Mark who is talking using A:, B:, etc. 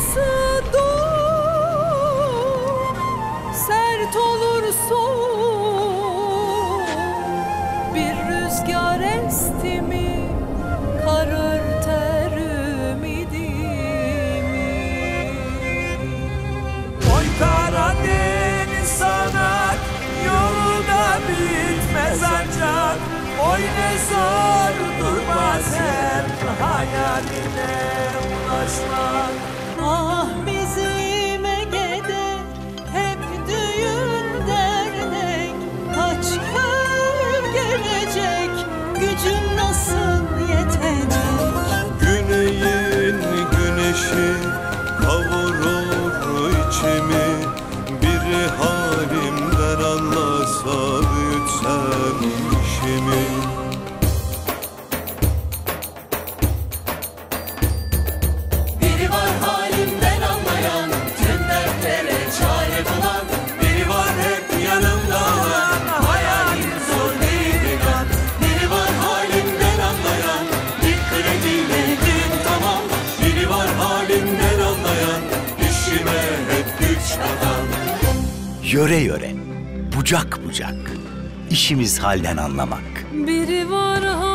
A: olursa doğ, sert olur. Bir rüzgar esti mi, kar örter ümidimi.
B: Oy Karadeniz sanat, yolu da bitmez ancak. Oy ne zor durmaz her hayaline ulaşmak.
A: Ah gücün nasıl yetecek?
C: Güneyin güneşi kavurur içimi. Biri halimden anlasa büyütsem işimi
D: Yöre yöre, bucak bucak, işimiz halden anlamak.
A: Biri var
D: Vakıfbank.